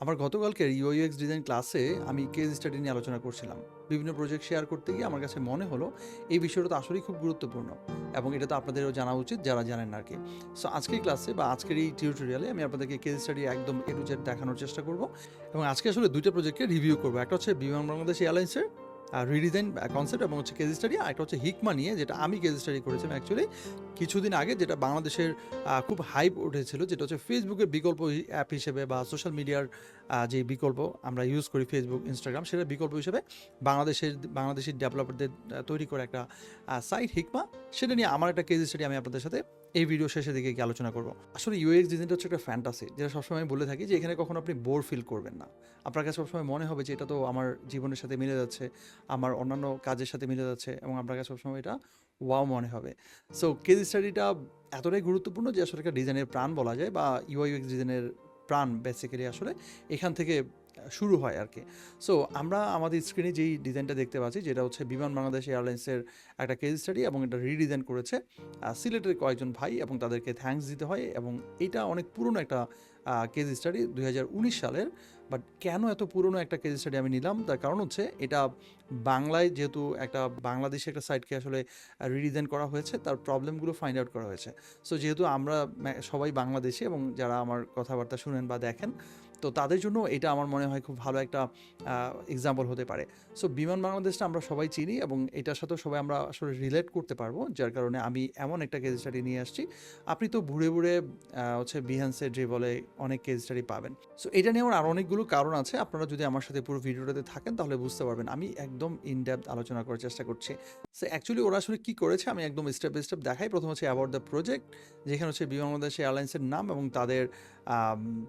আমার গতকালকের UX design ক্লাসে আমি কেস স্টাডি নিয়ে আলোচনা করছিলাম। বিভিন্ন প্রজেক্ট শেয়ার করতে গিয়ে আমার কাছে মনে হলো এই বিষয়টা তো আসলেই খুব গুরুত্বপূর্ণ এবং এটা তো আপনাদেরও জানা উচিত যারা জানেন আর কি। সো আজকের ক্লাসে বা আজকের এই টিউটোরিয়ালে আমি আপনাদেরকে কেস স্টাডি একদম এ টু জেড দেখানোর চেষ্টা করব এবং আজকে আসলে দুইটা প্রজেক্টকে রিভিউ করব। একটা হচ্ছে বিমান বাংলাদেশ এয়ারলাইন্সের রিডিজাইন কনসেপ্ট এবং হচ্ছে কেজি স্টাডি আর একটা হচ্ছে হিকমা নিয়ে, যেটা আমি কেজি স্টাডি করেছিলাম অ্যাকচুয়ালি কিছুদিন আগে, যেটা বাংলাদেশের খুব হাইপ উঠেছিল, যেটা হচ্ছে ফেসবুকের বিকল্প অ্যাপ হিসেবে বা সোশ্যাল মিডিয়ার যে বিকল্প আমরা ইউজ করি ফেসবুক ইনস্টাগ্রাম সেটা বিকল্প হিসেবে বাংলাদেশের বাংলাদেশের ডেভেলপারদের তৈরি করা একটা সাইট হিকমা সেটা নিয়ে আমার একটা কেজি স্টাডি আমি আপনাদের সাথে এই ভিডিও শেষের দিকে গিয়ে আলোচনা করব। আসলে ইউএক্স ডিজাইনটা হচ্ছে একটা ফ্যান্টাসি যেটা সবসময় বলে থাকি যে এখানে কখনো আপনি বোর ফিল করবেন না। আপনার কাছে সবসময় মনে হবে যে এটা তো আমার জীবনের সাথে মিলে যাচ্ছে, আমার অন্যান্য কাজের সাথে মিলে যাচ্ছে এবং আপনার কাছে সবসময় এটা ওয়াও মনে হবে। সো কেস স্টাডিটা এতটাই গুরুত্বপূর্ণ যে আসলে একটা ডিজাইনের প্রাণ বলা যায় বা ইউআইউএক্স ডিজাইনের প্রাণ বেসিক্যালি আসলে এখান থেকে শুরু হয় আর কি সো আমরা আমাদের স্ক্রিনে যেই ডিজাইনটা দেখতে পাচ্ছি, যেটা হচ্ছে বিমান বাংলাদেশ এয়ারলাইন্সের একটা কেস স্টাডি এবং এটা রিডিজাইন করেছে সিলেটের কয়েকজন ভাই এবং তাদেরকে থ্যাঙ্কস দিতে হয় এবং এটা অনেক পুরনো একটা কেস স্টাডি দু হাজার উনিশ সালের বাট কেন এত পুরনো একটা কেস স্টাডি আমি নিলাম? তার কারণ হচ্ছে এটা বাংলায় যেহেতু একটা বাংলাদেশে একটা সাইটকে আসলে রিডিজাইন করা হয়েছে, তার প্রবলেমগুলো ফাইন্ড আউট করা হয়েছে। সো যেহেতু আমরা সবাই বাংলাদেশি এবং যারা আমার কথাবার্তা শুনেন বা দেখেন তো তাদের জন্য এটা আমার মনে হয় খুব ভালো একটা এক্সাম্পল হতে পারে। সো বিমান বাংলাদেশটা আমরা সবাই চিনি এবং এটার সাথেও সবাই আমরা আসলে রিলেট করতে পারব, যার কারণে আমি এমন একটা কেস স্টাডি নিয়ে আসছি। আপনি তো ঘুরে ঘুরে হচ্ছে বিহান্সে যে বলে অনেক কেস স্টাডি পাবেন। সো এটা নিয়ে আমার আরও অনেকগুলো কারণ আছে। আপনারা যদি আমার সাথে পুরো ভিডিওটাতে থাকেন, তাহলে বুঝতে পারবেন আমি একদম ইন ডেপথ আলোচনা করার চেষ্টা করছি। সো অ্যাকচুয়ালি ওরা আসলে কী করেছে, আমি একদম স্টেপ বাই স্টেপ দেখাই। প্রথম হচ্ছে অ্যাবাউট দ্য প্রজেক্ট যেখানে হচ্ছে বিমান বাংলাদেশ এয়ারলাইন্সের নাম এবং তাদের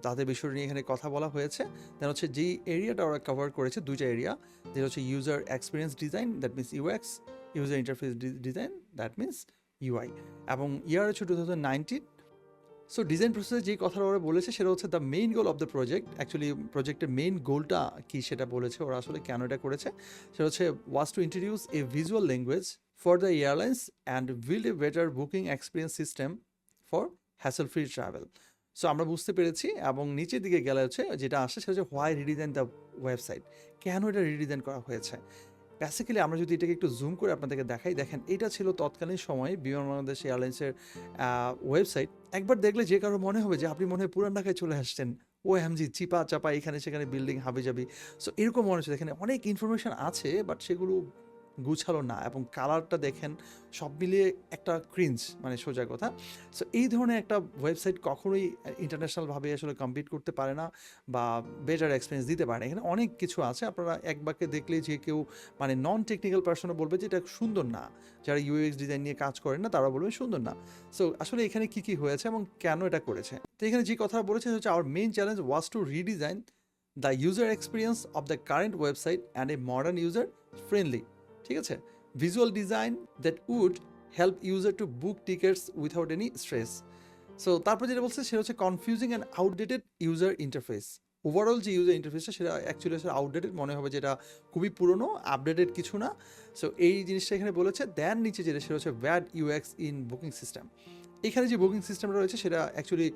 তাদের বিষয় নিয়ে এখানে কথা বলা হয়েছে। দেন হচ্ছে যেই এরিয়াটা ওরা কভার করেছে, দুইটা এরিয়া যেটা হচ্ছে user experience design that means UX user interface design that means UI এবং ইয়ার হচ্ছে two thousand nineteen so design প্রসেসে যে কথাটা ওরা বলেছে, সেটা হচ্ছে the main goal of the project actually প্রজেক্টের মেইন গোলটা কী সেটা বলেছে, ওরা আসলে কেন এটা করেছে? সেটা হচ্ছে was to introduce a visual language for the airlines and build a better booking experience system for hassle free travel so আমরা বুঝতে পেরেছি এবং নিচের দিকে গেলে হচ্ছে যেটা আসে সেটা হচ্ছে হোয়াই রিডিজাইন দ্য ওয়েবসাইট কেন এটা রিডিজাইন করা হয়েছে? বেসিক্যালি আমরা যদি এটাকে একটু জুম করে আপনাদেরকে দেখাই, দেখেন এটা ছিল তৎকালীন সময়ে বিমান বাংলাদেশ এয়ারলাইন্সের ওয়েবসাইট একবার দেখলে যে কারও মনে হবে যে আপনি মনে হয় পুরান ঢাকায় চলে আসছেন। ও এমজি চিপা চাপা এখানে সেখানে বিল্ডিং হাবি যাবি সো এরকম মনে হচ্ছে। এখানে অনেক ইনফরমেশন আছে বাট সেগুলো গুছালো না এবং কালারটা দেখেন সব মিলিয়ে একটা ক্রিঞ্জ মানে সোজা কথা। সো এই ধরনের একটা ওয়েবসাইট কখনোই ইন্টারন্যাশনালভাবে আসলে কম্পিট করতে পারে না বা বেটার এক্সপিরিয়েন্স দিতে পারে এখানে অনেক কিছু আছে, আপনারা এক বাক্যে দেখলেই যে কেউ মানে নন টেকনিক্যাল পার্সনও বলবে যে এটা সুন্দর না। যারা ইউএক্স ডিজাইন নিয়ে কাজ করেন না তারা বলবে সুন্দর না। সো আসলে এখানে কি কি হয়েছে এবং কেন এটা করেছে? তো এখানে যে কথা বলেছে হচ্ছে our main challenge was to redesign the user experience of the current website and a modern user friendly ঠিক আছে? Visual design that would help user to book tickets without any stress so তারপর যেটা বলছে সেটা হচ্ছে confusing and outdated user interface overall যে user ইন্টারফেসটা সেটা অ্যাকচুয়ালি আসলে আউটডেটেড মনে হবে যেটা খুবই পুরনো আপডেটেড কিছু না। সো এই জিনিসটা এখানে বলেছে। দেন নিচে যেটা সেটা হচ্ছে bad UX in booking system এখানে যে বুকিং সিস্টেমটা রয়েছে, সেটা অ্যাকচুয়ালি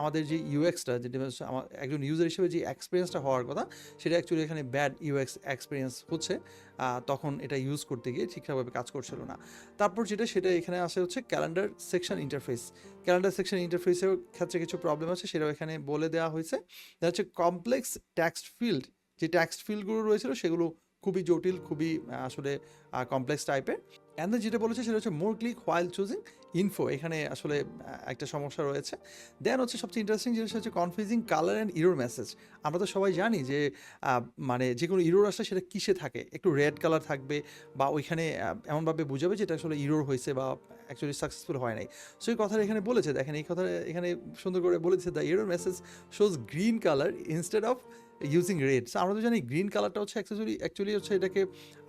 আমাদের যে ইউএক্সটা যেটা একজন ইউজার হিসেবে যে এক্সপিরিয়েন্সটা হওয়ার কথা, সেটা অ্যাকচুয়ালি এখানে ব্যাড ইউএক্স এক্সপিরিয়েন্স হচ্ছে। তখন এটা ইউজ করতে গিয়ে ঠিকঠাকভাবে কাজ করছিল না। তারপর যেটা, সেটা এখানে আসে হচ্ছে calendar section interface calendar section ইন্টারফেসের ক্ষেত্রে কিছু প্রবলেম আছে, সেটাও এখানে বলে দেওয়া হয়েছে। দেখা হচ্ছে কমপ্লেক্স ট্যাক্সড ফিল্ড যে ট্যাক্সড ফিল্ডগুলো রয়েছিল, সেগুলো খুবই জটিল, খুবই আসলে কমপ্লেক্স টাইপের অ্যান্ড যেটা বলেছে, সেটা হচ্ছে more click while choosing info এখানে আসলে একটা সমস্যা রয়েছে। দেন হচ্ছে সবচেয়ে ইন্টারেস্টিং জিনিস হচ্ছে confusing colour and error message আমরা তো সবাই জানি যে মানে যে কোনো ইরোর আসলে সেটা কিসে থাকে? একটু রেড কালার থাকবে বা ওইখানে এমনভাবে বুঝাবে যেটা আসলে ইরোর হয়েছে বা অ্যাকচুয়ালি সাকসেসফুল হয় নাই। সো এই কথাটা এখানে বলেছে, দেখেন এই কথা এখানে সুন্দর করে বলেছে the error message shows green colour instead of using red so আমরা তো জানি গ্রিন কালারটা হচ্ছে অ্যাকচুয়ালি অ্যাকচুয়ালি হচ্ছে এটাকে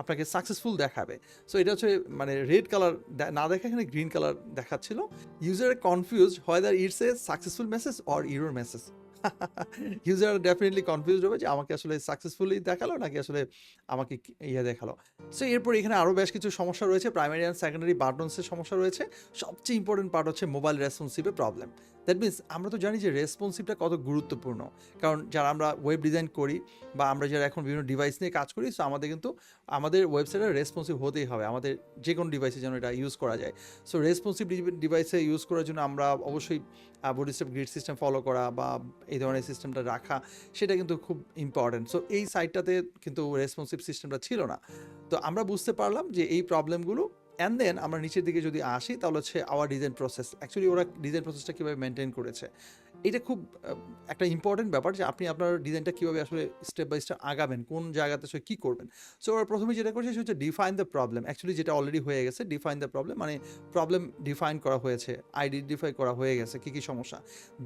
আপনাকে সাকসেসফুল দেখাবে। সো এটা হচ্ছে মানে রেড কালার না দেখা এখানে গ্রিন কালার দেখাচ্ছিল। ইউজার কনফিউজ হয় there it's a successful message or error message user definitely confused হবে যে আমাকে আসলে সাকসেসফুলি দেখাল নাকি আসলে আমাকে ইয়ে দেখাল। সো এরপর এখানে আরও বেশ কিছু সমস্যা রয়েছে। প্রাইমারি অ্যান্ড সেকেন্ডারি বার্ডনসের সমস্যা রয়েছে। সবচেয়ে ইম্পর্টেন্ট পার্ট হচ্ছে মোবাইল রেসপন্সিভের প্রবলেম দ্যাট মিনস আমরা তো জানি যে রেসপন্সিভটা কত গুরুত্বপূর্ণ। কারণ যারা আমরা ওয়েব ডিজাইন করি বা আমরা যারা এখন বিভিন্ন ডিভাইস নিয়ে কাজ করি সো আমাদের কিন্তু, আমাদের ওয়েবসাইটে রেসপন্সিভ হতেই হবে। আমাদের যে কোনো ডিভাইসে যেন এটা ইউজ করা যায়। সো রেসপন্সিভ ডিভাইসে ইউজ করার জন্য আমরা অবশ্যই বুডিস্টেপ গ্রিড সিস্টেম ফলো করা বা এই ধরনের সিস্টেমটা রাখা, সেটা কিন্তু খুব ইম্পর্টেন্ট সো এই সাইটটাতে কিন্তু রেসপন্সিভ সিস্টেমটা ছিল না। তো আমরা বুঝতে পারলাম যে এই প্রবলেমগুলো অ্যান্ড দেন আমরা নিচের দিকে যদি আসি, তাহলে হচ্ছে আওয়ার ডিজাইন প্রসেস অ্যাকচুয়ালি ওরা ডিজাইন প্রসেসটা কীভাবে মেনটেন করেছে। এটা খুব একটা ইম্পর্টেন্ট ব্যাপার যে আপনি আপনার ডিজাইনটা কীভাবে আসলে স্টেপ বাই স্টেপ আগাবেন, কোন জায়গাতে আসলে কী করবেন। সো ওরা প্রথমে যেটা করছে সেটা হচ্ছে ডিফাইন দ্য প্রবলেম অ্যাকচুয়ালি যেটা অলরেডি হয়ে গেছে ডিফাইন দ্য প্রবলেম মানে প্রবলেম ডিফাইন করা হয়েছে আইডেন্টিফাই করা হয়ে গেছে, কী কী সমস্যা।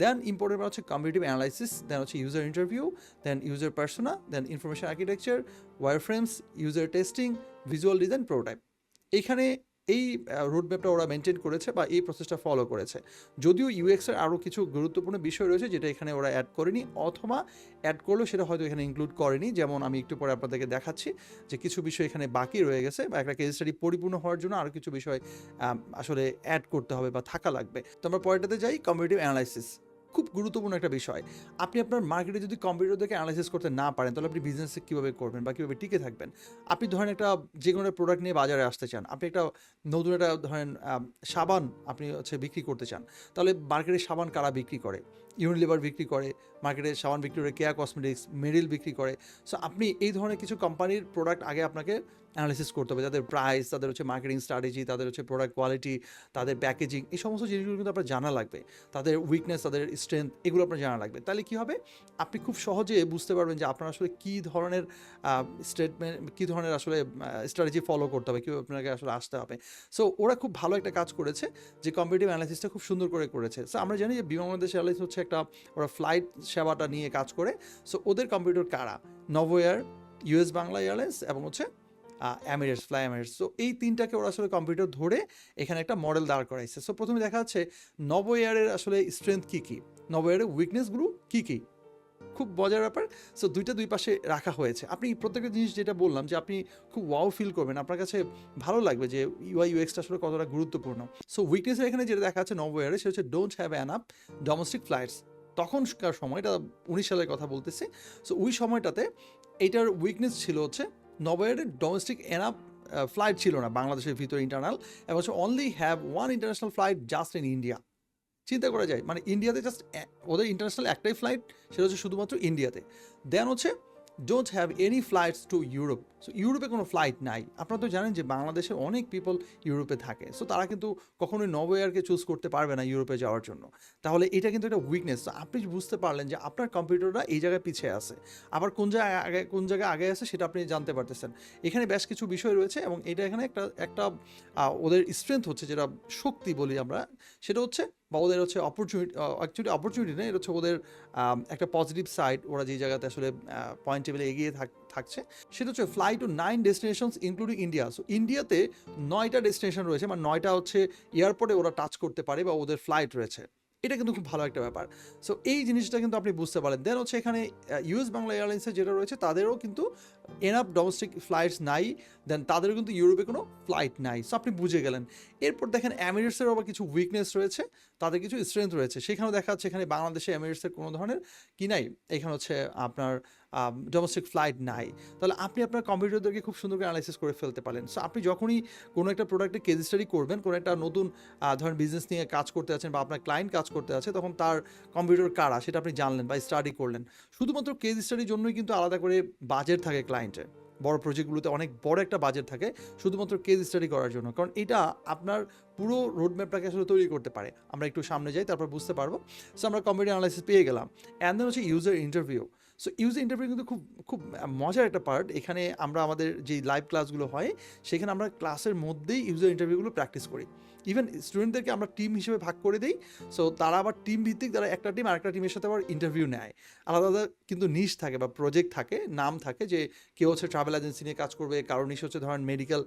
দেন ইম্পর্টেন্ট হচ্ছে কম্পিটিভ অ্যানালাইসিস দেন হচ্ছে user interview then user persona then information architecture wireframes user testing visual design prototype এইখানে এই রোডম্যাপটা ওরা মেনটেন করেছে বা এই প্রসেসটা ফলো করেছে। যদিও ইউএক্সের আরও কিছু গুরুত্বপূর্ণ বিষয় রয়েছে যেটা এখানে ওরা অ্যাড করেনি, অথবা অ্যাড করলেও সেটা হয়তো এখানে ইনক্লুড করেনি। যেমন আমি একটু পরে আপনাদেরকে দেখাচ্ছি যে কিছু বিষয় এখানে বাকি রয়ে গেছে বা একটা কেস স্টাডি পরিপূর্ণ হওয়ার জন্য আরও কিছু বিষয় আসলে অ্যাড করতে হবে বা থাকা লাগবে। তো আমরা পরেরটাতে যাই কম্পিটিভ অ্যানালাইসিস খুব গুরুত্বপূর্ণ একটা বিষয়। আপনি আপনার মার্কেটে যদি কম্পিউটার দেখে অ্যানালাইসিস করতে না পারেন, তাহলে আপনি বিজনেসে কীভাবে করবেন বা কীভাবে টিকে থাকবেন? আপনি ধরেন একটা যে কোনো একটা প্রোডাক্ট নিয়ে বাজারে আসতে চান, আপনি একটা নতুন একটা ধরেন সাবান আপনি হচ্ছে বিক্রি করতে চান, তাহলে মার্কেটে সাবান কারা বিক্রি করে? ইউনিলিভার বিক্রি করে মার্কেটে সাবান বিক্রি করে কেয়া কসমেটিক্স মেরিল বিক্রি করে। সো আপনি এই ধরনের কিছু কোম্পানির প্রোডাক্ট আগে আপনাকে অ্যানালিসিস করতে হবে। তাদের প্রাইস তাদের হচ্ছে মার্কেটিং স্ট্র্যাটেজি তাদের হচ্ছে প্রোডাক্ট কোয়ালিটি তাদের প্যাকেজিং এই সমস্ত জিনিসগুলো কিন্তু আপনার জানা লাগবে। তাদের উইকনেস তাদের স্ট্রেংথ এগুলো আপনার জানা লাগবে। তাহলে কি হবে? আপনি খুব সহজে বুঝতে পারবেন যে আপনার আসলে কী ধরনের স্টেটমেন্ট কী ধরনের আসলে স্ট্র্যাটেজি ফলো করতে হবে, কীভাবে আপনাকে আসলে আসতে হবে। সো ওরা খুব ভালো একটা কাজ করেছে যে কম্পিটিভ অ্যানালাইসিসটা খুব সুন্দর করে করেছে। সো আমরা জানি যে বিমান বাংলাদেশ এয়ারলাইন্স হচ্ছে একটা, ওরা ফ্লাইট সেবাটা নিয়ে কাজ করে। সো ওদের কম্পিউটার কারা? Novoair US Bangla airlines এবং হচ্ছে অ্যামিরেটস ফ্লাই অ্যামিরেটস সো এই তিনটাকে ওরা আসলে কম্পিউটার ধরে এখানে একটা মডেল দাঁড় করাইছে। সো প্রথমে দেখা যাচ্ছে নব এয়ারের আসলে স্ট্রেংথ কী কী? নব এয়ারের উইকনেসগুলো কী কী? খুব মজার ব্যাপার। সো দুইটা দুই পাশে রাখা হয়েছে। আপনি প্রত্যেকটা জিনিস যেটা বললাম যে, আপনি খুব ওয়াও ফিল করবেন। আপনার কাছে ভালো লাগবে যে ইউআই ইউএক্সটা আসলে কতটা গুরুত্বপূর্ণ। সো উইকনেসের এখানে যেটা দেখা যাচ্ছে নব এয়ারে, সেটা হচ্ছে don't have an up domestic flights তখনকার সময় এটা উনিশ সালের কথা বলতেছি। সো ওই সময়টাতে এইটার উইকনেস ছিল হচ্ছে নবয়ের ডোমেস্টিক এনাপ ফ্লাইট ছিল না বাংলাদেশের ভিতরে ইন্টারনাল এবং only have one international flight just in India চিন্তা করা যায় মানে ইন্ডিয়াতে জাস্ট ওদের ইন্টারন্যাশনাল একটাই ফ্লাইট সেটা হচ্ছে শুধুমাত্র ইন্ডিয়াতে দেন হচ্ছে don't have any flights to Europe so ইউরোপে কোনো ফ্লাইট নাই। আপনারা তো জানেন যে বাংলাদেশের অনেক পিপল ইউরোপে থাকে। সো তারা কিন্তু কখনোই নবয়ারকে চুজ করতে পারবে না ইউরোপে যাওয়ার জন্য। তাহলে এটা কিন্তু একটা উইকনেস আপনি বুঝতে পারলেন যে আপনার কম্পিউটারটা এই জায়গায় পিছিয়ে আছে। আবার কোন জায়গায় আগে, কোন জায়গায় আগে আছে সেটা আপনি জানতে পারতেছেন। এখানে বেশ কিছু বিষয় রয়েছে এবং এটা এখানে একটা একটা ওদের স্ট্রেংথ হচ্ছে যেটা শক্তি বলি আমরা, সেটা হচ্ছে বা ওদের হচ্ছে অপরচুনিটি অ্যাকচুয়ালি অপরচুনিটি না এটা হচ্ছে ওদের একটা পজিটিভ সাইড ওরা যে জায়গাতে আসলে পয়েন্ট টেবিলে এগিয়ে থাক- থাকছে, সেটা হচ্ছে fly to nine destinations including India so ইন্ডিয়াতে নয়টা ডেস্টিনেশন রয়েছে মানে নয়টা হচ্ছে এয়ারপোর্টে ওরা টাচ করতে পারে বা ওদের ফ্লাইট রয়েছে। এটা কিন্তু খুব ভালো একটা ব্যাপার। সো এই জিনিসটা কিন্তু আপনি বুঝতে পারেন দেন হচ্ছে এখানে ইউএস বাংলা এয়ারলাইন্সের যেটা রয়েছে, তাদেরও কিন্তু এনাফ ডোমেস্টিক ফ্লাইটস নাই। দেন তাদেরও কিন্তু ইউরোপে কোনো ফ্লাইট নাই। সো আপনি বুঝে গেলেন। এরপর দেখেন এমিরেটসেরও আবার কিছু উইকনেস রয়েছে। তাদের কিছু স্ট্রেংথ রয়েছে। সেখানেও দেখা যাচ্ছে এখানে বাংলাদেশে এমিরেটসের কোনো ধরনের কি নাই? এখানে হচ্ছে আপনার ডোমেস্টিক ফ্লাইট নাই। তাহলে আপনি আপনার কম্পিউটারদেরকে খুব সুন্দর করে অ্যানালাইসিস করে ফেলতে পারেন সো আপনি যখনই কোনো একটা প্রোডাক্টে কেজ স্টাডি করবেন, কোনো একটা নতুন ধরেন বিজনেস নিয়ে কাজ করতে আছেন বা আপনার ক্লায়েন্ট কাজ করতে আছে তখন তার কম্পিউটার কারা সেটা আপনি জানলেন বা স্টাডি করলেন। শুধুমাত্র কেজ স্টাডির জন্যই কিন্তু আলাদা করে বাজেট থাকে ক্লায়েন্টের বড় প্রজেক্টগুলোতে অনেক বড় একটা বাজেট থাকে, শুধুমাত্র কেজ স্টাডি করার জন্য। কারণ এটা আপনার পুরো রোডম্যাপটাকে আসলে তৈরি করতে পারে। আমরা একটু সামনে যাই, তারপর বুঝতে পারব। সো আমরা কম্পিউটার অ্যানালাইসিস পেয়ে গেলাম। অ্যান্ড দেন হচ্ছে user interview so user interview কিন্তু খুব খুব মজার একটা পার্ট এখানে আমরা আমাদের যে লাইভ ক্লাসগুলো হয়, সেখানে আমরা ক্লাসের মধ্যেই ইউজার ইন্টারভিউগুলো প্র্যাকটিস করি। ইভেন স্টুডেন্টদেরকে আমরা টিম হিসেবে ভাগ করে দিই সো তারা আবার টিম ভিত্তিক তারা একটা টিম আরেকটা টিমের সাথে আবার ইন্টারভিউ নেয়। আলাদা আলাদা কিন্তু নিশ থাকে বা প্রজেক্ট থাকে, নাম থাকে যে কেউ হচ্ছে ট্রাভেল এজেন্সি নিয়ে কাজ করবে, কারও নিশ হচ্ছে ধরেন মেডিকেল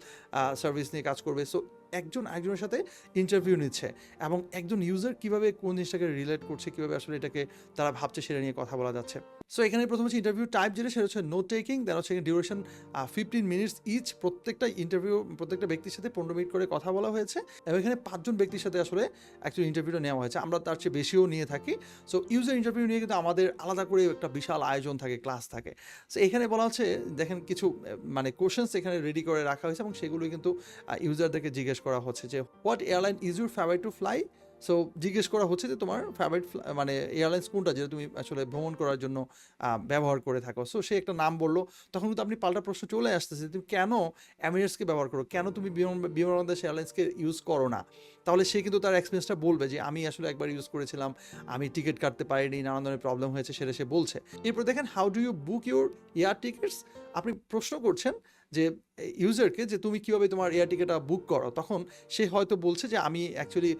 সার্ভিস নিয়ে কাজ করবে সো একজন একজনের সাথে ইন্টারভিউ নিচ্ছে এবং একজন ইউজার কীভাবে কোন জিনিসটাকে রিলেট করছে, কীভাবে আসলে এটাকে তারা ভাবছে সেটা নিয়ে কথা বলা যাচ্ছে। সো এখানে প্রথম হচ্ছে ইন্টারভিউ টাইপ যেটা, সেটা হচ্ছে নোট টেকিং দেন হচ্ছে ডিউরেশন ফিফটিন মিনিটস ইচ প্রত্যেকটা ইন্টারভিউ প্রত্যেকটা ব্যক্তির সাথে পনেরো মিনিট করে কথা বলা হয়েছে এবং এখানে পাঁচজন ব্যক্তির সাথে আসলে অ্যাকচুয়ালি ইন্টারভিউটা নেওয়া হয়েছে। আমরা তার চেয়ে বেশিও নিয়ে থাকি। সো ইউজার ইন্টারভিউ নিয়ে কিন্তু আমাদের আলাদা করে একটা বিশাল আয়োজন থাকে ক্লাস থাকে। সো এখানে বলা হচ্ছে, দেখেন কিছু মানে কোশ্চেন্স এখানে রেডি করে রাখা হয়েছে এবং সেগুলোই কিন্তু ইউজারদেরকে জিজ্ঞেস করা হচ্ছে যে what airline is your favourite to fly so জিজ্ঞেস করা হচ্ছে যে তোমার ফেভারিট মানে এয়ারলাইন্স কোনটা যেটা তুমি আসলে ভ্রমণ করার জন্য ব্যবহার করে থাকো? সো সে একটা নাম বলল। তখন কিন্তু আপনি পাল্টা প্রশ্ন চলে আসতেছে তুমি কেন এমিরেটসকে ব্যবহার করো? কেন তুমি বিমান বিমান বাংলাদেশ এয়ারলাইন্সকে ইউজ করো না? তাহলে সে কিন্তু তার এক্সপিরিয়েন্সটা বলবে যে, আমি আসলে একবার ইউজ করেছিলাম, আমি টিকিট কাটতে পারিনি নানান ধরনের প্রবলেম হয়েছে, সেটা সে বলছে। এরপর দেখেন how do you book your air tickets আপনি প্রশ্ন করছেন যে ইউজারকে যে, তুমি কীভাবে তোমার এয়ার টিকিটটা বুক করো, তখন সে হয়তো বলছে যে, আমি অ্যাকচুয়ালি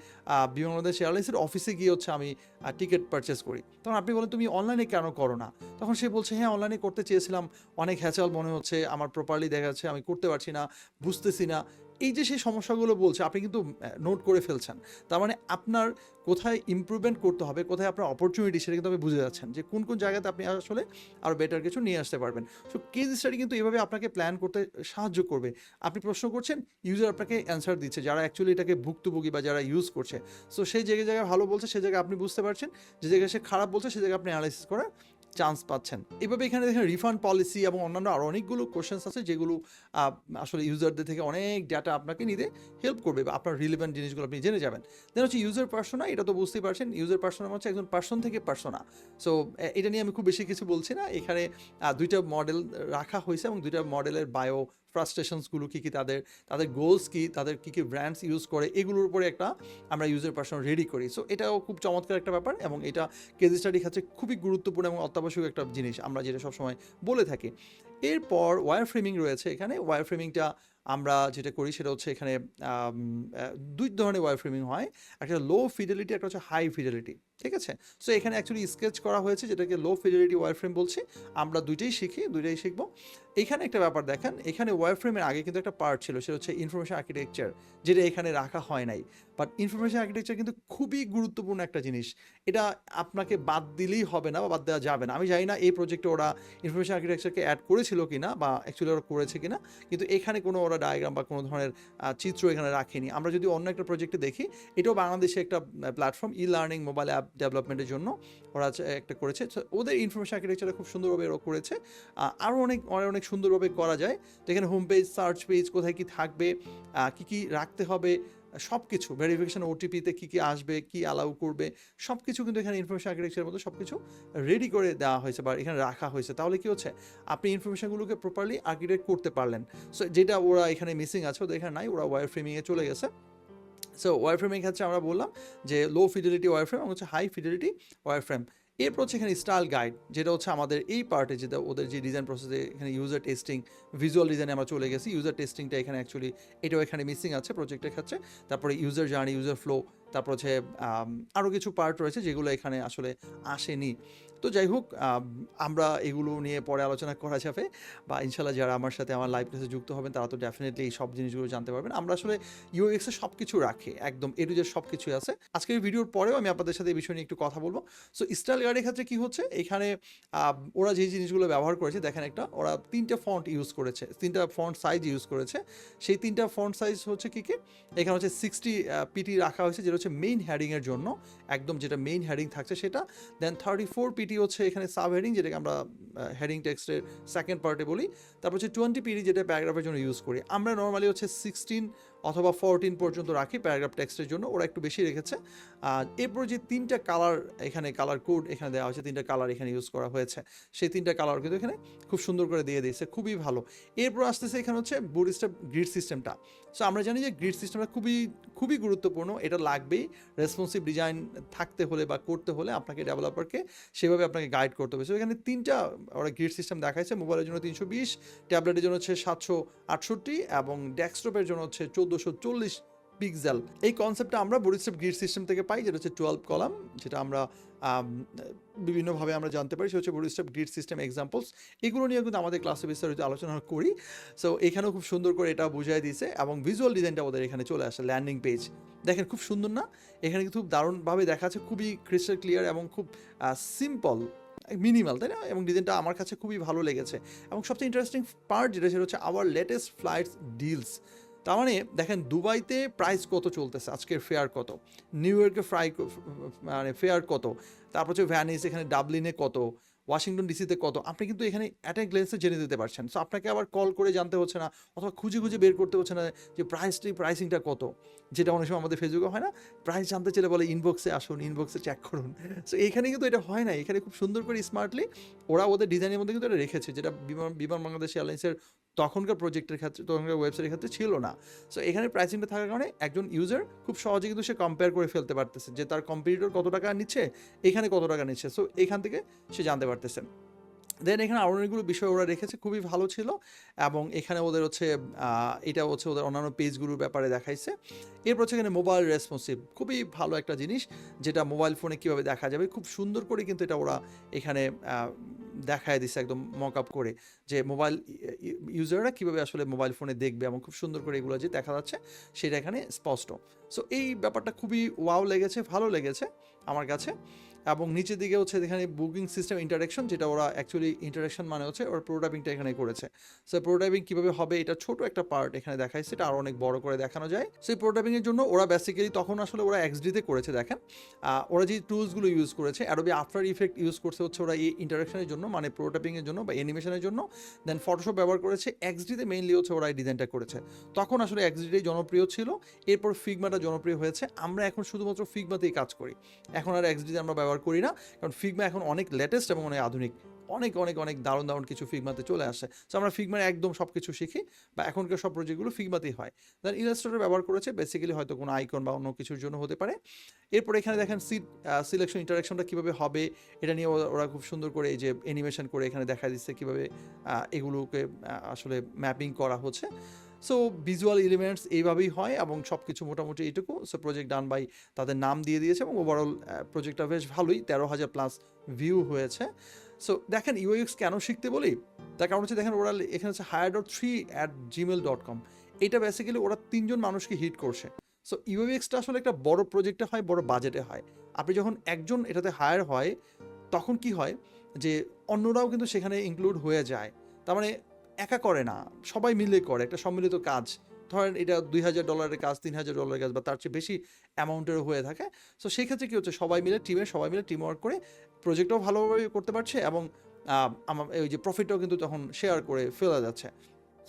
বিমানবন্দর এয়ারলাইন্সের অফিসে গিয়ে হচ্ছে আমি টিকিট পারচেস করি। তখন আপনি বলেন, তুমি অনলাইনে কেন করো না? তখন সে বলছে হ্যাঁ অনলাইনে করতে চেয়েছিলাম। অনেক হ্যাচাল মনে হচ্ছে, আমার প্রপারলি দেখা যাচ্ছে, আমি করতে পারছি না, বুঝতেছি না। এই যে সেই সমস্যাগুলো বলছে, আপনি কিন্তু নোট করে ফেলছেন। তার মানে আপনার কোথায় ইমপ্রুভমেন্ট করতে হবে, কোথায় আপনার অপরচুনিটি সেটা কিন্তু আপনি বুঝে যাচ্ছেন যে কোন কোন জায়গাতে আপনি আসলে আরও বেটার কিছু নিয়ে আসতে পারবেন। সো কেস স্টাডি কিন্তু এভাবে আপনাকে প্ল্যান করতে সাহায্য করবে। আপনি প্রশ্ন করছেন ইউজার আপনাকে অ্যান্সার দিচ্ছে, যারা অ্যাকচুয়ালি এটাকে ভুক্তভোগী বা যারা ইউজ করছে। সো সেই জায়গায় জায়গায় ভালো বলছে সেই জায়গায় আপনি বুঝতে পারছেন, যে জায়গায় সে খারাপ বলছে সেই জায়গায় আপনি অ্যানালাইসিস করার চান্স পাচ্ছেন। এভাবে এখানে দেখেন রিফান্ড পলিসি এবং অন্যান্য আরও অনেকগুলো কোশ্চেন্স আছে যেগুলো আসলে ইউজারদের থেকে অনেক ডাটা আপনাকে নিতে হেল্প করবে বা আপনার রিলেভেন্ট জিনিসগুলো আপনি জেনে যাবেন। দেন হচ্ছে ইউজার পার্সোনা এটা তো বুঝতেই পারছেন ইউজার পার্সোনা হচ্ছে একজন পার্সন থেকে পার্সোনা সো এটা নিয়ে আমি খুব বেশি কিছু বলছি না। এখানে দুইটা মডেল রাখা হয়েছে এবং দুইটা মডেলের বায়ো ফ্রাস্ট্রেশনসগুলো কী কী, তাদের তাদের গোলস কী, তাদের কী কী ব্র্যান্ডস ইউজ করে, এগুলোর উপরে একটা আমরা ইউজার পার্সন রেডি করি। সো এটাও খুব চমৎকার একটা ব্যাপার এবং এটা কেজি স্টাডি ক্ষেত্রে খুবই গুরুত্বপূর্ণ এবং অত্যাবশ্যক একটা জিনিস আমরা যেটা সবসময় বলে থাকি। এরপর ওয়ার ফ্রেমিং রয়েছে এখানে। ওয়ার ফ্রেমিংটা আমরা যেটা করি সেটা হচ্ছে এখানে দুই ধরনের ওয়ার ফ্রেমিং হয়। একটা লো ফিডেলিটি একটা হচ্ছে হাই ফিডেলিটি ঠিক আছে? সো এখানে অ্যাকচুয়ালি স্কেচ করা হয়েছে যেটাকে লো ফিডেলিটি ওয়ার ফ্রেম বলছি। আমরা দুইটাই শিখি, দুইটাই শিখব। এখানে একটা ব্যাপার দেখেন, এখানে ওয়ার ফ্রেমের আগে কিন্তু একটা পার্ট ছিল, সেটা হচ্ছে ইনফরমেশন আর্কিটেকচার যেটা এখানে রাখা হয় নাই। বাট ইনফরমেশন আর্কিটেকচার কিন্তু খুবই গুরুত্বপূর্ণ একটা জিনিস। এটা আপনাকে বাদ দিলেই হবে না বা বাদ দেওয়া যাবে না। আমি জানি না এই প্রজেক্টে ওরা ইনফরমেশন আর্কিটেকচারকে অ্যাড করেছিল কি না বা অ্যাকচুয়ালি ওরা করেছে কি না কিন্তু এখানে কোনো ওরা ডায়াগ্রাম বা কোনো ধরনের চিত্র এখানে রাখেনি। আমরা যদি অন্য একটা প্রজেক্টে দেখি, এটাও বাংলাদেশে একটা platform e learning mobile app ডেভেলপমেন্টের জন্য ওরা একটা করেছে। ওদের ইনফরমেশন আর্কিটেকচারে খুব সুন্দরভাবে ওরা করেছে। আরও অনেক অনেক সুন্দরভাবে করা যায়। তো এখানে হোম পেজ সার্চ পেজ কোথায় কি থাকবে কি কি রাখতে হবে সব কিছু ভেরিফিকেশান ওটিপিতে কী কী আসবে, কি অ্যালাউ করবে সব কিছু কিন্তু এখানে ইনফরমেশন আর্কিটেকচারের মতো সব কিছু রেডি করে দেওয়া হয়েছে বা এখানে রাখা হয়েছে। তাহলে কী হচ্ছে? আপনি ইনফরমেশনগুলোকে প্রপারলি আর্কিটেক্ট করতে পারলেন। সো যেটা ওরা এখানে মিসিং আছে, ওদের এখানে নাই, ওরা ওয়ার ফ্রেমিংয়ে চলে গেছে। সো ওয়ার ফ্রেমিং ক্ষেত্রে আমরা বললাম যে লো ফিডেলিটি ওয়ার ফ্রেম এবং হচ্ছে হাই ফিডেলিটি ওয়ার ফ্রেম এরপর হচ্ছে এখানে স্টাইল গাইড যেটা হচ্ছে আমাদের এই পার্টে যেটা ওদের যে ডিজাইন প্রসেসে এখানে ইউজার টেস্টিং ভিজুয়াল ডিজাইনে আমরা চলে গেছি। ইউজার টেস্টিংটা এখানে অ্যাকচুয়ালি এটাও এখানে মিসিং আছে প্রজেক্টের ক্ষেত্রে। তারপরে ইউজার জার্নি ইউজার ফ্লো তারপর হচ্ছে আরও কিছু পার্ট রয়েছে যেগুলো এখানে আসলে আসেনি। তো যাই হোক আমরা এগুলো নিয়ে পরে আলোচনা করা যাবে বা ইনশাল্লাহ যারা আমার সাথে আমার লাইভ ক্লাসে যুক্ত হবেন, তারা তো ডেফিনেটলি এই সব জিনিসগুলো জানতে পারবেন। আমরা আসলে ইউএক্স সব কিছু রাখি, একদম এ টু সব কিছুই আছে। আজকের ভিডিওর পরেও আমি আপনাদের সাথে এই বিষয় নিয়ে একটু কথা বলব। সো স্টাইল গার্ডের ক্ষেত্রে কি হচ্ছে? এখানে ওরা যে জিনিসগুলো ব্যবহার করেছে, দেখেন একটা, ওরা তিনটা ফন্ট ইউজ করেছে, তিনটা ফন্ট সাইজ ইউজ করেছে। সেই তিনটা ফন্ট সাইজ হচ্ছে কি কি? এখানে হচ্ছে সিক্সটি পিটি রাখা হয়েছে, যেটা হচ্ছে মেইন হেডিংয়ের জন্য, একদম যেটা মেইন হেডিং থাকছে সেটা। দেন থার্টি ফোর পিটি হচ্ছে এখানে সাব হেডিং যেটাকে আমরা হেডিং টেক্সটের সেকেন্ড পার্টে বলি। তারপর হচ্ছে টোয়েন্টি পিডি যেটা প্যারাগ্রাফের জন্য ইউজ করি। আমরা নর্মালি হচ্ছে সিক্সটিন অথবা ফোরটিন পর্যন্ত রাখি প্যারাগ্রাফ টেক্সটের জন্য। ওরা একটু বেশি রেখেছে। এরপর যে তিনটা কালার এখানে কালার কোড এখানে দেওয়া হয়েছে, তিনটা কালার এখানে ইউজ করা হয়েছে, সেই তিনটা কালার কিন্তু এখানে খুব সুন্দর করে দিয়ে দিয়েছে, খুবই ভালো। এরপর আসতেছে এখানে হচ্ছে বুডিস্টা গ্রিড সিস্টেমটা সো আমরা জানি যে গ্রিড সিস্টেমটা খুবই খুবই গুরুত্বপূর্ণ। এটা লাগবেই। রেসপন্সিভ ডিজাইন থাকতে হলে বা করতে হলে আপনাকে ডেভেলপারকে সেভাবে আপনাকে গাইড করতে হবে। সো এখানে তিনটা ওরা গ্রিড সিস্টেম দেখাইছে। মোবাইলের জন্য তিনশো বিশ ট্যাবলেটের জন্য হচ্ছে সাতশো আটষট্টি এবং ডেস্কটপের জন্য হচ্ছে চোদ্দোশো চল্লিশ পিক্সেল এই কনসেপ্টটা আমরা বুটস্ট্র্যাপ গ্রিড সিস্টেম থেকে পাই, যেটা হচ্ছে টুয়েলভ কলাম যেটা আমরা বিভিন্নভাবে আমরা জানতে পারি। সে হচ্ছে বুটস্ট্র্যাপ গ্রিড সিস্টেম এক্সাম্পলস এগুলো নিয়ে কিন্তু আমাদের ক্লাসে বিস্তারিত আলোচনা করি। সো এখানেও খুব সুন্দর করে এটা বুঝাই দিয়েছে এবং ভিজুয়াল ডিজাইনটা ওদের এখানে চলে আসে ল্যান্ডিং পেজ দেখেন, খুব সুন্দর না? এখানে খুব দারুণভাবে দেখা যাচ্ছে খুবই ক্রিস্টাল ক্লিয়ার এবং খুব সিম্পল মিনিমাল তাই না? এবং ডিজাইনটা আমার কাছে খুবই ভালো লেগেছে। এবং সবচেয়ে ইন্টারেস্টিং পার্ট যেটা, সেটা হচ্ছে আওয়ার লেটেস্ট ফ্লাইটস ডিলস তার মানে দেখেন দুবাইতে প্রাইস কত চলতেছে? আজকের ফেয়ার কত? নিউ ইয়র্কে ফ্রাই মানে ফেয়ার কত? তারপর হচ্ছে ভ্যানিস এখানে ডাবলিনে কত? ওয়াশিংটন ডিসিতে কত? আপনি কিন্তু এখানে অ্যাট এ গ্লেন্সে জেনে দিতে পারছেন। সো আপনাকে আবার কল করে জানতে হচ্ছে না, অথবা খুঁজে খুঁজে বের করতে হচ্ছে না যে প্রাইসটি প্রাইসিংটা কত? যেটা অনেক সময় আমাদের ফেসবুকে হয় না প্রাইস জানতে চাইলে বলে ইনবক্সে আসুন ইনবক্সে চেক করুন। সো এখানে কিন্তু এটা হয় না এখানে খুব সুন্দর করে স্মার্টলি ওরা ওদের ডিজাইনের মধ্যে কিন্তু এটা রেখেছে, যেটা বিমান বিমান বাংলাদেশ এয়ারলাইন্সের তখনকার প্রজেক্টের ক্ষেত্রে, তখনকার ওয়েবসাইটের ক্ষেত্রে ছিল না। সো এখানে প্রাইসিংটা থাকার কারণে একজন ইউজার খুব সহজে কিন্তু সে কম্পেয়ার করে ফেলতে পারতেছে যে তার কম্পিটিটর কত টাকা নিচ্ছে, এখানে কত টাকা নিচ্ছে। সো এখান থেকে সে জানতে পারতেছে। দেন এখানে আরও অনেকগুলো বিষয় ওরা রেখেছে, খুবই ভালো ছিল এবং এখানে ওদের হচ্ছে এটা হচ্ছে ওদের অন্যান্য পেজগুলোর ব্যাপারে দেখাইছে। এরপর হচ্ছে এখানে মোবাইল রেসপন্সিভ খুবই ভালো একটা জিনিস যেটা মোবাইল ফোনে কীভাবে দেখা যাবে, খুব সুন্দর করে কিন্তু এটা ওরা এখানে দেখায় দিছে একদম মক আপ করে যে মোবাইল ইউজাররা কীভাবে আসলে মোবাইল ফোনে দেখবে এবং খুব সুন্দর করে এগুলো যে দেখা যাচ্ছে সেটা এখানে স্পষ্ট। সো এই ব্যাপারটা খুবই ওয়াও লেগেছে, ভালো লেগেছে আমার কাছে। এবং নিচের দিকে হচ্ছে এখানে বুকিং সিস্টেম ইন্টারাকশন যেটা ওরা অ্যাকচুয়ালি ইন্টারাকশন মানে হচ্ছে ওরা প্রোটাইপিংটা এখানে করেছে। সো প্রোটাইপিং কীভাবে হবে, এটা ছোট একটা পার্ট এখানে দেখাইছে এটা আরও অনেক বড় করে দেখানো যায়। সো এই প্রোটাইপিংয়ের জন্য ওরা বেসিক্যালি তখন আসলে ওরা এক্সডিতে করেছে, দেখেন। ওরা যে টুলসগুলো ইউজ করেছে অ্যাডোবি আফটার ইফেক্ট ইউজ করছে হচ্ছে ওরা এই ইন্টারাকশনের জন্য মানে প্রোটাইপিংয়ের জন্য বা অ্যানিমেশনের জন্য। দেন ফটোশপ ব্যবহার করেছে এক্সডিতে মেইনলি হচ্ছে ওরা এই ডিজাইনটা করেছে। তখন আসলে এক্সডিটাই জনপ্রিয় ছিল, এরপর ফিগমাটা জনপ্রিয় হয়েছে। আমরা এখন শুধুমাত্র ফিগমাতেই কাজ করি। এখন আর এক্সডিতে আমরা ব্যবহার করি না, কারণ ফিগমা এখন অনেক লেটেস্ট এবং অনেক আধুনিক। অনেক অনেক অনেক দারুণ দারুণ কিছু ফিগমাতে চলে আসে। সো আমরা ফিগমার একদম সব কিছু শিখি বা এখনকার সব প্রজেক্টগুলো ফিগমাতেই হয়। দেন ইলাস্ট্রেটর ব্যবহার করেছে বেসিক্যালি হয়তো কোনো আইকন বা অন্য কিছুর জন্য হতে পারে। এরপর এখানে দেখেন সিট সিলেকশন ইন্টারাকশনটা কীভাবে হবে, এটা নিয়ে ওরা খুব সুন্দর করে এই যে অ্যানিমেশন করে এখানে দেখা দিচ্ছে কীভাবে এগুলোকে আসলে ম্যাপিং করা হচ্ছে। সো ভিজুয়াল এলিমেন্টস এইভাবেই হয় এবং সব কিছু মোটামুটি এইটুকু। সো প্রজেক্ট ডান বাই তাদের নাম দিয়ে দিয়েছে এবং ওভারঅল প্রজেক্টটা বেশ ভালোই, তেরো হাজার প্লাস ভিউ হয়েছে। সো দেখেন ইউএক্স কেন শিখতে বলি? তার কারণ হচ্ছে দেখেন ওরা এখানে হচ্ছে hire dot three at Gmail dot com এটা বেসিক্যালি ওরা তিনজন মানুষকে হিট করছে। সো ইউএক্সটা আসলে একটা বড় প্রজেক্টে হয়, বড় বাজেটে হয়। আপনি যখন একজন এটাতে হায়ার হয়, তখন কি হয়? যে অন্যরাও কিন্তু সেখানে ইনক্লুড হয়ে যায়। তার মানে একা করে না, সবাই মিলে করে, একটা সম্মিলিত কাজ। ধরেন এটা দুই হাজার ডলারের কাজ, তিন হাজার ডলারের কাজ বা তার চেয়ে বেশি অ্যামাউন্টেরও হয়ে থাকে। সো সেই ক্ষেত্রে কী হচ্ছে, সবাই মিলে টিমে সবাই মিলে টিম ওয়ার্ক করে প্রজেক্টও ভালোভাবে করতে পারছে এবং আমার ওই যে প্রফিটও কিন্তু তখন শেয়ার করে ফেলা যাচ্ছে।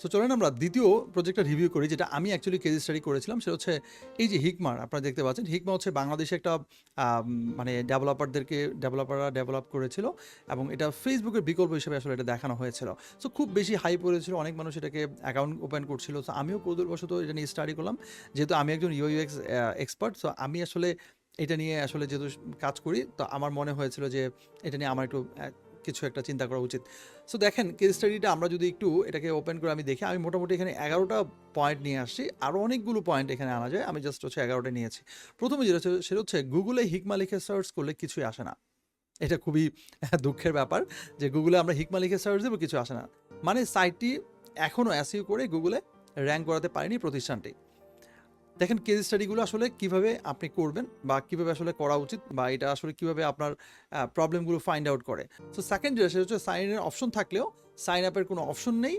সো চলেন আমরা দ্বিতীয় প্রজেক্টটা রিভিউ করি, যেটা আমি অ্যাকচুয়ালি কেজি স্টাডি করেছিলাম, সেটা হচ্ছে এই যে হিকমার আপনারা দেখতে পাচ্ছেন। হিকমা হচ্ছে বাংলাদেশে একটা মানে ডেভেলপারদেরকে ডেভেলপাররা ডেভেলপ করেছিল এবং এটা ফেসবুকের বিকল্প হিসেবে আসলে এটা দেখানো হয়েছিল। সো খুব বেশি হাই পড়েছিল, অনেক মানুষ এটাকে অ্যাকাউন্ট ওপেন করছিল। সো আমিও কৌতুলবশত এটা নিয়ে স্টাডি করলাম। যেহেতু আমি একজন ইউ ইউএক্স এক্সপার্ট সো আমি আসলে এটা নিয়ে আসলে যেহেতু কাজ করি, তো আমার মনে হয়েছিল যে এটা নিয়ে আমার একটু কিছু একটা চিন্তা করা উচিত। সো দেখেন কেস স্টাডিটা আমরা যদি একটু এটাকে ওপেন করে আমি দেখি, আমি মোটামুটি এখানে এগারোটা পয়েন্ট নিয়ে আসছি। আরও অনেকগুলো পয়েন্ট এখানে আনা যায়, আমি জাস্ট হচ্ছে এগারোটা নিয়েছি। প্রথমে যেটা হচ্ছে, সেটা হচ্ছে গুগলে হিকমা লিখে সার্চ করলে কিছুই আসে না। এটা খুবই দুঃখের ব্যাপার যে গুগলে আমরা হিকমা লিখে সার্চ দেবো, কিছু আসে না। মানে সাইটটি এখনও অ্যাসিও করে গুগলে র্যাঙ্ক করাতে পারেনি প্রতিষ্ঠানটি। দেখেন কেস স্টাডিগুলো আসলে কীভাবে আপনি করবেন বা কীভাবে আসলে করা উচিত বা এটা আসলে কীভাবে আপনার প্রবলেমগুলো ফাইন্ড আউট করে। সো সেকেন্ড যেটা সেটা হচ্ছে সাইন ইনের অপশন থাকলেও সাইন আপের কোনো অপশন নেই।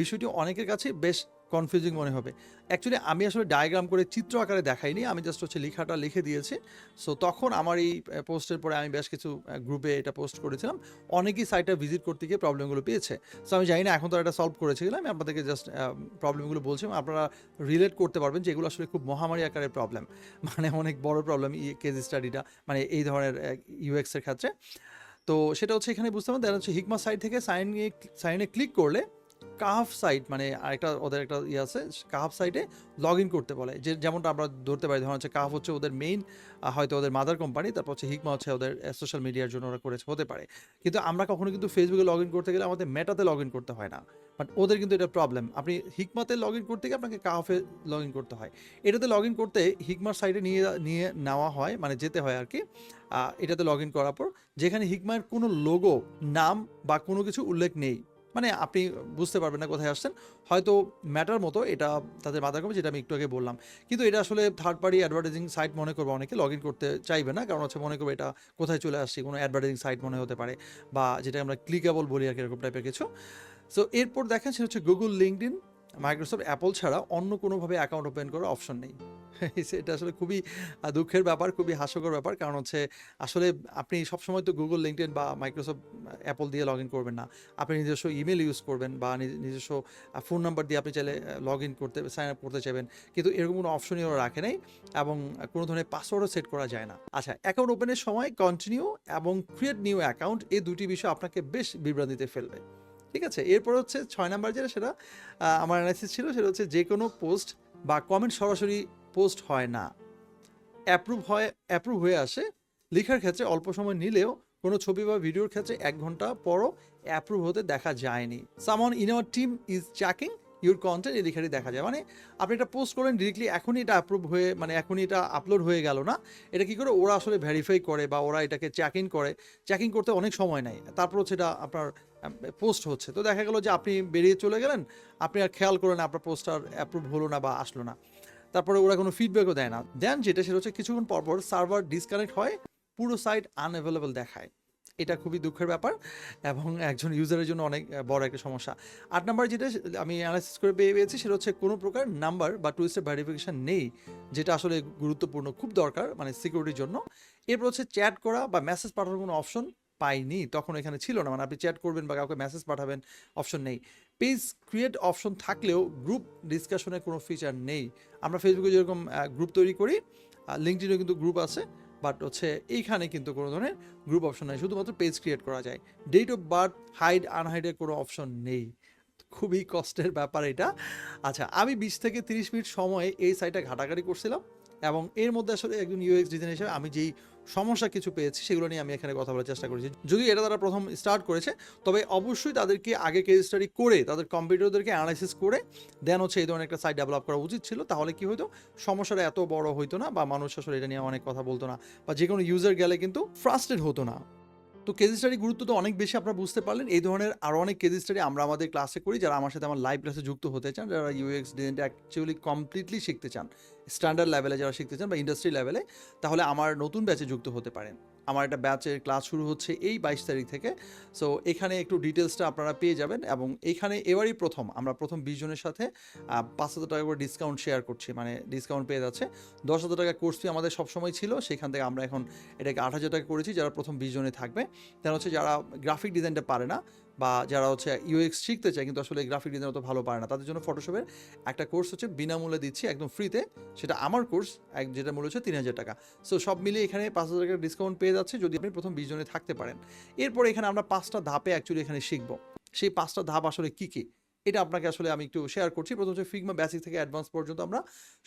বিষয়টি অনেকের কাছে বেশ কনফিউজিং মনে হবে। অ্যাকচুয়ালি আমি আসলে ডায়াগ্রাম করে চিত্র আকারে দেখাইনি, আমি জাস্ট হচ্ছে লেখাটা লিখে দিয়েছি। সো তখন আমার এই পোস্টের পরে আমি বেশ কিছু গ্রুপে এটা পোস্ট করেছিলাম। অনেকেই সাইটটা ভিজিট করতে গিয়ে প্রবলেমগুলো পেয়েছে। সো আমি জানি না, এখন তো এটা সলভ করেছে আমি আপনাদেরকে জাস্ট প্রবলেমগুলো বলছি। আপনারা রিলেট করতে পারবেন যে এগুলো আসলে খুব মহামারী আকারের প্রবলেম মানে অনেক বড় প্রবলেম কেস স্টাডিটা মানে এই ধরনের ইউএক্সের ক্ষেত্রে। তো সেটা হচ্ছে এখানে বুঝতে পারেন দেখা হচ্ছে হিকমা সাইট থেকে সাইন সাইনে ক্লিক করলে কাহাফ সাইট মানে আরেকটা ওদের একটা ইয়ে আছে কাহাফ সাইটে লগ ইন করতে বলে। যে যেমনটা আমরা ধরতে পারি, ধরুন হচ্ছে কাহাফ হচ্ছে ওদের মেইন হয়তো ওদের মাদার কোম্পানি তারপর হচ্ছে হিকমা হচ্ছে ওদের সোশ্যাল মিডিয়ার জন্য ওরা করেছে, হতে পারে। কিন্তু আমরা কখনো কিন্তু ফেসবুকে লগ ইন করতে গেলে আমাদের মেটাতে লগ ইন করতে হয় না। বাট ওদের কিন্তু এটা প্রবলেম আপনি হিকমাতে লগ ইন করতে গিয়ে আপনাকে কাহফে লগ ইন করতে হয়। এটাতে লগ ইন করতে হিকমার সাইটে নিয়ে নিয়ে নেওয়া হয় মানে যেতে হয় আর কি এটাতে লগ ইন করার পর, যেখানে হিকমার কোনো লোগো নাম বা কোনো কিছু উল্লেখ নেই মানে আপনি বুঝতে পারবেন না কোথায় আসছেন। হয়তো ম্যাটার মতো এটা তাদের মাথা কমে যেটা আমি একটু আগে বললাম। কিন্তু এটা আসলে থার্ড পার্টি অ্যাডভার্টাইজিং সাইট মনে করবে অনেকে লগ ইন করতে চাইবে না। কারণ হচ্ছে মনে করবে এটা কোথায় চলে আসছি, কোনো অ্যাডভার্টাইজিং সাইট মনে হতে পারে। বা যেটা আমরা ক্লিকেবল বলি আর কি, এরকম টাইপের কিছু। সো এরপর দেখেন সেটা হচ্ছে Google LinkedIn Microsoft Apple ছাড়া অন্য কোনোভাবে অ্যাকাউন্ট ওপেন করার অপশন নেই। এটা আসলে খুবই দুঃখের ব্যাপার, খুবই হাস্যকর ব্যাপার। কারণ হচ্ছে, আসলে আপনি সবসময় তো গুগল লিঙ্কডইন বা মাইক্রোসফট অ্যাপল দিয়ে লগ ইন করবেন না। আপনি নিজস্ব ইমেল ইউজ করবেন বা নিজস্ব ফোন নাম্বার দিয়ে আপনি চাইলে লগ ইন করতে সাইন আপ করতে চাইবেন। কিন্তু এরকম কোনো অপশনই ওরা রাখে নাই এবং কোনো ধরনের পাসওয়ার্ডও সেট করা যায় না। আচ্ছা অ্যাকাউন্ট ওপেনের সময় কন্টিনিউ এবং ক্রিয়েট নিউ অ্যাকাউন্ট এই দুটি বিষয় আপনাকে বেশ বিভ্রান্তিতে ফেলবে। ঠিক আছে? এরপর হচ্ছে ছয় নাম্বার যেটা, সেটা আমার অ্যানালাইসিস ছিল, সেটা হচ্ছে যে কোনো পোস্ট বা কমেন্ট সরাসরি পোস্ট হয় না। অ্যাপ্রুভ হয় অ্যাপ্রুভ হয়ে আসে। লেখার ক্ষেত্রে অল্প সময় নিলেও কোনো ছবি বা ভিডিওর ক্ষেত্রে এক ঘণ্টা পরও অ্যাপ্রুভ হতে দেখা যায়নি। Someone in our team is checking your content লেখাটি দেখা যায়। মানে আপনি এটা পোস্ট করেন ডিরেক্টলি এখনই এটা অ্যাপ্রুভ হয়ে মানে এখনই এটা আপলোড হয়ে গেল না। এটা কি করে? ওরা আসলে ভেরিফাই করে বা ওরা এটাকে চেক ইন করে। চেকিং করতে অনেক সময় নেয়। তারপর হচ্ছে এটা আপনার পোস্ট হচ্ছে। তো দেখা গেল যে আপনি বেরিয়ে চলে গেলেন, আপনি আর খেয়াল করেন আপনার পোস্ট আর অ্যাপ্রুভ হলো না বা আসলো না। তারপরে ওরা কোনো ফিডব্যাকও দেয় না। দেন যেটা সেটা হচ্ছে কিছুক্ষণ পরপর সার্ভার ডিসকানেক্ট হয়, পুরো সাইট আনঅ্যাভেলেবল দেখায়। এটা খুবই দুঃখের ব্যাপার এবং একজন ইউজারের জন্য অনেক বড় একটা সমস্যা। আট নাম্বার যেটা আমি অ্যানালাইসিস করে পেয়ে পেয়েছি সেটা হচ্ছে কোনো প্রকার নাম্বার বা টু স্টেপ ভেরিফিকেশন নেই, যেটা আসলে গুরুত্বপূর্ণ, খুব দরকার মানে সিকিউরিটির জন্য। এরপর হচ্ছে চ্যাট করা বা মেসেজ পাঠানোর কোনো অপশন পাইনি, তখন এখানে ছিল না। মানে আপনি চ্যাট করবেন বা কাউকে মেসেজ পাঠাবেন অপশন নেই। পেজ ক্রিয়েট অপশন থাকলেও গ্রুপ ডিসকাশনের কোনো ফিচার নেই। আমরা ফেসবুকে যেরকম গ্রুপ তৈরি করি লিঙ্কডিনও কিন্তু গ্রুপ আছে। বাট হচ্ছে এইখানে কিন্তু কোনো ধরনের গ্রুপ অপশন নেই। শুধুমাত্র পেজ ক্রিয়েট করা যায়। ডেট অফ বার্থ হাইড আনহাইডের কোনো অপশন নেই। খুবই কষ্টের ব্যাপার এটা। আচ্ছা আমি বিশ থেকে তিরিশ মিনিট সময় এই সাইটটা ঘাটাঘাটি করছিলাম। এবং এর মধ্যে আসলে একজন ইউএক্স ডিজাইন হিসেবে আমি যেই সমস্যা কিছু পেয়েছি, সেগুলো নিয়ে আমি এখানে কথা বলার চেষ্টা করেছি। যদি এটা তারা প্রথম স্টার্ট করেছে, তবে অবশ্যই তাদেরকে আগে কেস স্টাডি করে, তাদের কম্পিউটারদেরকে অ্যানালাইসিস করে দেন হচ্ছে এই ধরনের একটা সাইট ডেভেলপ করা উচিত ছিল। তাহলে কি হতো সমস্যাটা এত বড় হইতো না বা মানুষ আসলে এটা নিয়ে অনেক কথা বলতো না বা যে কোনো ইউজার গেলে কিন্তু ফ্রাস্টেড হতো না। তো কেজি স্টাডি গুরুত্ব তো অনেক বেশি আপনারা বুঝতে পারলেন। এই ধরনের আরও অনেক কেজি স্টাডি আমরা আমাদের ক্লাসে করি, যারা আমার সাথে আমার লাইভ ক্লাসে যুক্ত হতে চান, যারা ইউএক্স ডিজাইনটা অ্যাকচুয়ালি কমপ্লিটলি শিখতে চান। স্ট্যান্ডার্ড লেভেলে যারা শিখতে চান বা ইন্ডাস্ট্রি লেভেলে তাহলে আমার নতুন ব্যাচে যুক্ত হতে পারেন। আমার একটা ব্যাচের ক্লাস শুরু হচ্ছে এই বাইশ তারিখ থেকে। সো এখানে একটু ডিটেলসটা আপনারা পেয়ে যাবেন এবং এখানে এবারই প্রথম, আমরা প্রথম বিশ জনের সাথে পাঁচ হাজার টাকা করে ডিসকাউন্ট শেয়ার করছি মানে ডিসকাউন্ট পেয়ে যাচ্ছে। দশ হাজার টাকা কোর্স ফি আমাদের সবসময় ছিল, সেখান থেকে আমরা এখন এটাকে আট হাজার টাকা করেছি, যারা প্রথম বিশ জনে থাকবে। তেন হচ্ছে যারা গ্রাফিক ডিজাইনটা পারে না বা যারা হচ্ছে ইউএক্স শিখতে চায় কিন্তু আসলে গ্রাফিক ডিজাইন অত ভালো পারে না, তাদের জন্য ফটোশপের একটা কোর্স হচ্ছে বিনামূল্যে দিচ্ছি, একদম ফ্রিতে সেটা আমার কোর্স এক যেটা মূল্য হচ্ছে তিন হাজার টাকা। সো সব মিলিয়ে এখানে পাঁচ হাজার টাকার ডিসকাউন্ট পেয়ে যাচ্ছে যদি আপনি প্রথম বিশ জনে থাকতে পারেন। এরপরে এখানে আমরা পাঁচটা ধাপে অ্যাকচুয়ালি এখানে শিখব। সেই পাঁচটা ধাপ আসলে কী কী? এটা আপনাকে আসলে আমি একটু শেয়ার করছি। প্রথম হচ্ছে ফিগমা বেসিক থেকে অ্যাডভান্স পর্যন্ত আমরা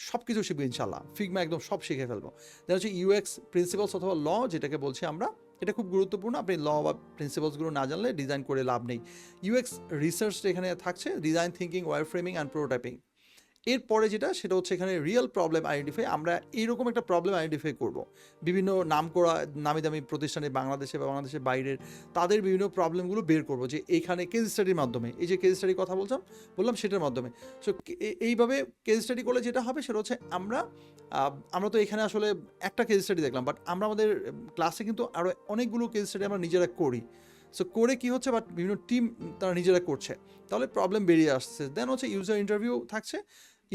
সব কিছু শিখব ইনশাল্লাহ ফিগমা একদম সব শিখে ফেলব। দেন হচ্ছে ইউএক্স প্রিন্সিপালস অথবা ল যেটাকে বলছি আমরা এটা খুব গুরুত্বপূর্ণ। আপনি ল বা প্রিন্সিপালসগুলো না জানলে ডিজাইন করে লাভ নেই। ইউএক্স রিসার্চ এখানে থাকছে design thinking wireframing and prototyping এরপরে যেটা, সেটা হচ্ছে এখানে রিয়েল প্রবলেম আইডেন্টিফাই আমরা এইরকম একটা প্রবলেম আইডেন্টিফাই করব। বিভিন্ন নাম করা নামি দামি প্রতিষ্ঠানে বাংলাদেশে বা বাংলাদেশের বাইরের তাদের বিভিন্ন প্রবলেমগুলো বের করব যে এইখানে কেস স্টাডির মাধ্যমে। এই যে কেস স্টাডির কথা বলছিলাম বললাম সেটার মাধ্যমে। সো এইভাবে কেস স্টাডি করলে যেটা হবে, সেটা হচ্ছে আমরা আমরা তো এখানে আসলে একটা কেস স্টাডি দেখলাম বাট আমরা আমাদের ক্লাসে কিন্তু আরও অনেকগুলো কেস স্টাডি আমরা নিজেরা করি। সো করে কি হচ্ছে বাট বিভিন্ন টিম তারা নিজেরা করছে। তাহলে প্রবলেম বেরিয়ে আসছে। দেন হচ্ছে ইউজার ইন্টারভিউ থাকছে।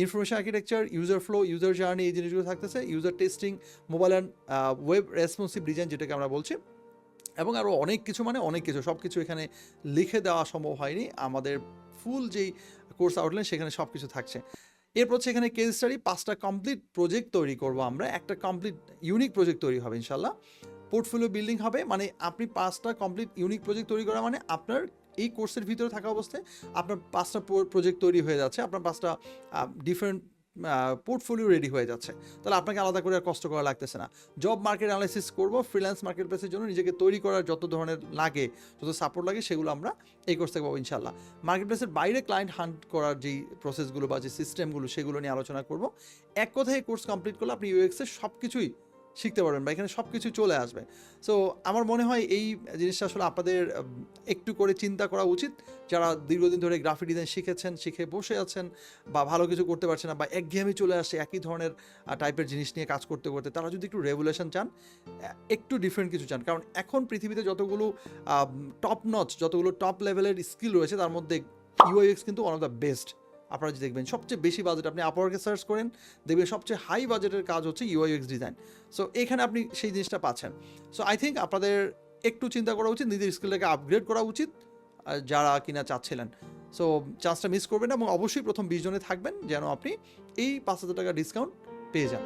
Information architecture user flow user journey এই জিনিসগুলো থাকতেছে user testing mobile and web responsive design যেটাকে আমরা বলছি। এবং আরও অনেক কিছু মানে অনেক কিছু সব কিছু এখানে লিখে দেওয়া সম্ভব হয়নি। আমাদের ফুল যেই কোর্স আউটলাইন সেখানে সব কিছু থাকছে। এরপর হচ্ছে এখানে কেস স্টাডি পাঁচটা কমপ্লিট প্রজেক্ট তৈরি করব আমরা। একটা কমপ্লিট ইউনিক প্রজেক্ট তৈরি হবে ইনশাল্লাহ পোর্টফোলিও বিল্ডিং হবে মানে আপনি পাঁচটা কমপ্লিট ইউনিক প্রজেক্ট তৈরি করা মানে আপনার এই কোর্সের ভিতরে থাকা অবস্থায় আপনার পাঁচটা প্রজেক্ট তৈরি হয়ে যাচ্ছে, আপনার পাঁচটা ডিফারেন্ট পোর্টফোলিও রেডি হয়ে যাচ্ছে। তাহলে আপনাকে আলাদা করে আর কষ্ট করা লাগতেছে না। জব মার্কেট অ্যানালাইসিস করব ফ্রিল্যান্স মার্কেট প্লেসের জন্য নিজেকে তৈরি করার যত ধরনের লাগে, যত সাপোর্ট লাগে, সেগুলো আমরা এই কোর্স থেকে পাবো ইনশাল্লাহ মার্কেট প্লেসের বাইরে ক্লায়েন্ট হান্ট করার যেই প্রসেসগুলো বা যে সিস্টেমগুলো সেগুলো নিয়ে আলোচনা করব। এক কথায় কোর্স কমপ্লিট করলে আপনি ইউএক্সের সব কিছুই শিখতে পারবেন বা এখানে সব কিছু চলে আসবে। সো আমার মনে হয় এই জিনিসটা আসলে আপনাদের একটু করে চিন্তা করা উচিত। যারা দীর্ঘদিন ধরে গ্রাফিক ডিজাইন শিখেছেন, শিখে বসে আছেন বা ভালো কিছু করতে পারছেন না বা একঘেয়েমি চলে আসে একই ধরনের টাইপের জিনিস নিয়ে কাজ করতে করতে, তারা যদি একটু রেভুলেশন চান একটু ডিফারেন্ট কিছু চান। কারণ এখন পৃথিবীতে যতগুলো টপ নচ যতগুলো টপ লেভেলের স্কিল রয়েছে, তার মধ্যে ইউআইএক্স কিন্তু ওয়ান অফ দ্য বেস্ট আপনারা যদি দেখবেন, সবচেয়ে বেশি বাজেট আপনি আপওয়ার্কে সার্চ করেন, দেখবেন সবচেয়ে হাই বাজেটের কাজ হচ্ছে ইউআইএক্স ডিজাইন সো এখানে আপনি সেই জিনিসটা পাচ্ছেন। সো আই থিঙ্ক আপনাদের একটু চিন্তা করা উচিত, নিজের স্কিলটাকে আপগ্রেড করা উচিত যারা কিনা চাচ্ছিলেন। সো চান্সটা মিস করবেন এবং অবশ্যই প্রথম বিশ জনে থাকবেন যেন আপনি এই পাঁচ হাজার টাকা ডিসকাউন্ট পেয়ে যান।